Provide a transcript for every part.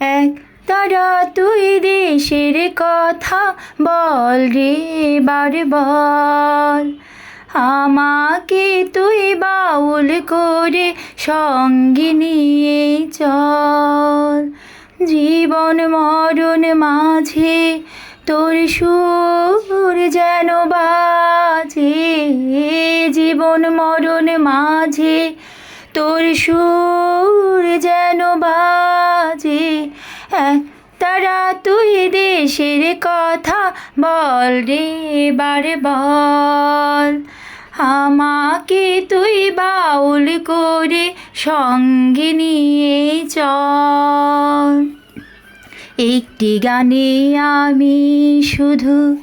এক তারা তুই দেশের কথা বল রে বল আমাকে তুই বাউল করে সঙ্গে নিয়ে চল। জীবন মরণ মাঝে তোর সুর যেন বাজে। জীবন মরণ মাঝে তোর সুর যেন বাজে। এক তারা তুই দেশের কথা বল রে বারে বল। আমাকে তুই বাউল করে সঙ্গে নিয়ে চল। একটি গানে আমি শুধু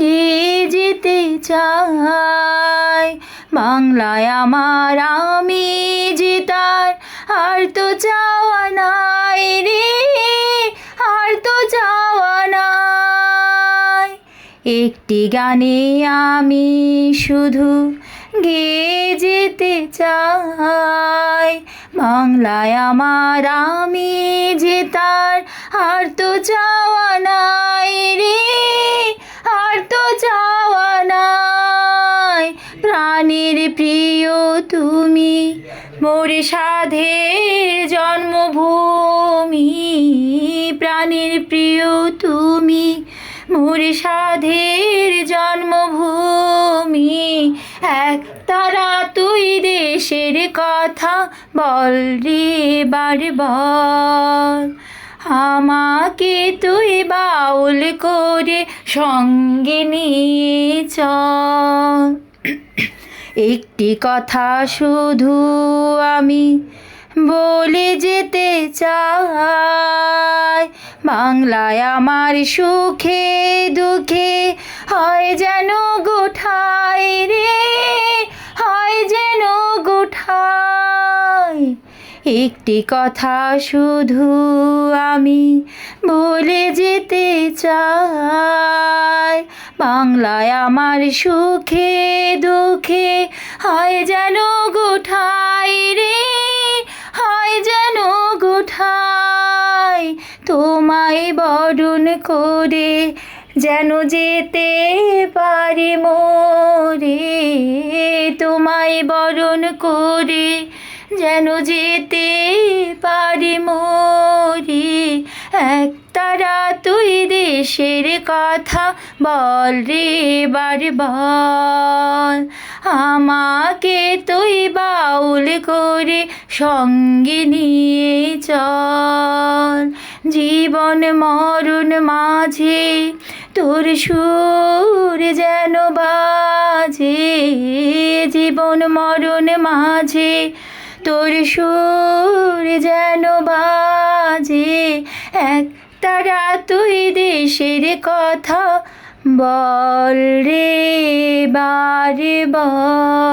গেয়ে যেতে চাই। বাংলায় আমার আমি যে তার আর তো চাওয়া নাই। রে, আর তো যাওয়া নাই। একটি গানে আমি শুধু গেয়ে যেতে চাই। বাংলায় আমার আমি যে তার, আর তো চাওয়া প্রাণের প্রিয় তুমি, মোর সাধের জন্মভূমি। প্রাণের প্রিয় তুমি, মোর সাধের জন্মভূমি। এক তারা তুই দেশের কথা বল রে বল আমাকে তুই বাউল করে সঙ্গে নিয়ে চল। একটি কথা শুধু আমি বলে যেতে চাই। বাংলায় আমার সুখে দুঃখে হয় যেন গোঠাই রে, হয় যেন গোঠাই। একটি কথা শুধু আমি বলে যেতে চাই। বাংলায় আমার সুখে, দুঃখে, হয় যেন গোঠাই রে, হয় যেন গোঠাই। তোমায় বরণ করে যেন যেতে পারি মোরে, তোমায় বরণ করে যেন যেতে পারি মোরে। এক দেশের কথা বল রে বল আমাকে তুই বাউল করে সঙ্গে নিয়ে চল। জীবন মরণ মাঝে তোর সুর যেন বাজে। জীবন মরণ মাঝে তোর সুর যেন বাজে। এক তারা তুই দেশের কথা বল রে বারে বল।